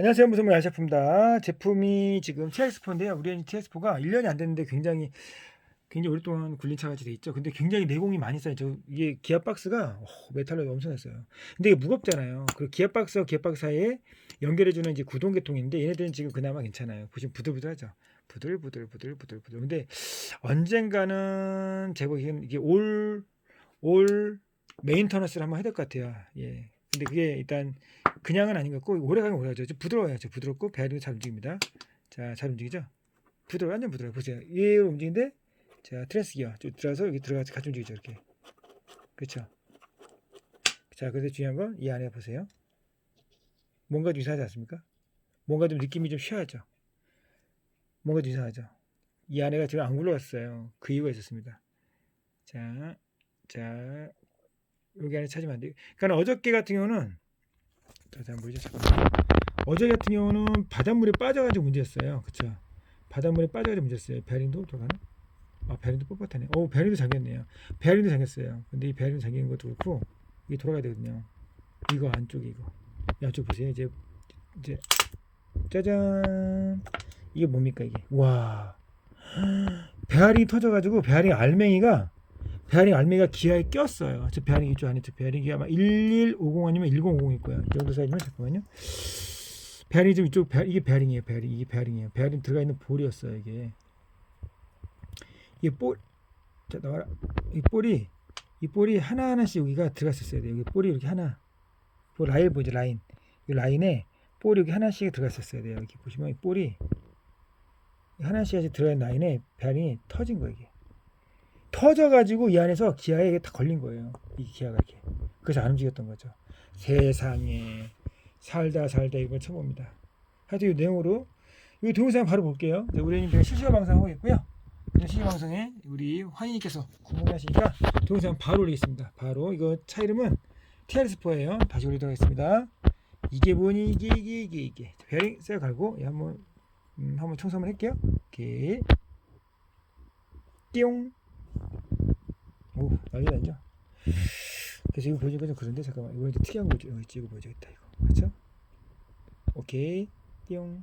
안녕하세요. 무슨물 아시아프입니다. 제품이 지금 TX4인데요. 우리 TX4가 1년이 안 됐는데 굉장히 굉장히 오랫동안 굴린 차가 돼 있죠. 근데 굉장히 내공이 많이 쌓여죠. 이게 기아 박스가 어, 메탈로 엄청났어요. 근데 이게 무겁잖아요. 그리고 기아 박스와 기아 박스 사이에 연결해주는 이제 구동 계통인데 얘네들은 지금 그나마 괜찮아요. 보시면 부들부들하죠. 부들부들 부들 부들 부들. 근데 언젠가는 제가 이게 이게 올 올 메인터너스를 한번 해야 될 것 같아요. 예. 근데 그게 일단 그냥은 아닌 것 같고 오래 가면 오래 가죠. 좀 부드럽고 배도 잘 움직입니다. 자, 잘 움직이죠? 부드러워, 완전 부드러워. 보세요. 얘로 움직이는데 자, 트랜스 기어 쭉 들어가서 여기 들어가서 같이 움직이죠. 이렇게. 그렇죠? 자, 근데 중요한 건 이 안에 보세요. 뭔가 좀 이상하지 않습니까? 뭔가 좀 느낌이 좀 쉬하죠. 뭔가 좀 이상하죠. 이 안에가 지금 안 굴러갔어요. 그 이유가 있었습니다. 자, 자, 여기 안에 찾으면 안 돼요. 그러니까 어저께 같은 경우는 자, 잘 보이죠? 잠깐만. 어제 같은 경우는 바닷물에 빠져가지고 문제였어요. 그쵸? 바닷물에 빠져가지고 문제였어요. 베링도 들어가나? 아, 베링도 뻣뻣하네. 오, 베링도 잠겼네요. 베링도 잠겼어요. 근데 이 베링 잠긴 것도 그렇고, 이게 돌아가야 되거든요. 이거 안쪽에 이거. 양쪽 보세요. 이제, 이제, 짜잔. 이게 뭡니까, 이게? 와. 베어링이 터져가지고, 베어링 알맹이가, 베어링 알맹이가 기아에 꼈어요. 저 베어링 이쪽 안에 저 베어링이 아마 1150 아니면 1050일 거야. 이 정도 사이즈면 잠깐만요. 베어링이 좀 이쪽 베어, 이게 베어링이에요. 베어링 이게 베어링이에요. 베어링 들어가 있는 볼이었어요. 이게 이게 볼. 자 나와라. 이 볼이 이 볼이 하나 하나씩 여기가 들어갔었어야 돼요. 여기 볼이 이렇게 하나. 볼 라인 보이죠 라인. 이 라인에 볼이 여기 하나씩 들어갔었어야 돼요. 여기 보시면 이 볼이 하나씩 들어간 라인에 베어링이 터진 거예요. 이게. 터져가지고 이 안에서 기아에 다 걸린 거예요. 이 기아가 이렇게. 그래서 안 움직였던 거죠. 세상에 살다 살다 이걸 쳐봅니다. 하여튼 이 내용으로 이 동영상 바로 볼게요. 이제 우리 지금 실시간 방송하고 있고요. 실시간 방송에 우리 환희님께서 궁금하시니까 동영상 바로 올리겠습니다. 바로 이거 차 이름은 TR4예요. 다시 올리도록 하겠습니다. 이게 뭐니 이게 이게 이게 이게 베링 셀 갈고 예, 한번 음, 한번 청소 한번 할게요. 오케이 띠용 오 난리 나죠? 그래서 이거 보여주니까 좀 그런데 잠깐만. 이거 이제 특이한 거 찍어 보여줘야겠다 이거. 그렇죠 오케이. 띠용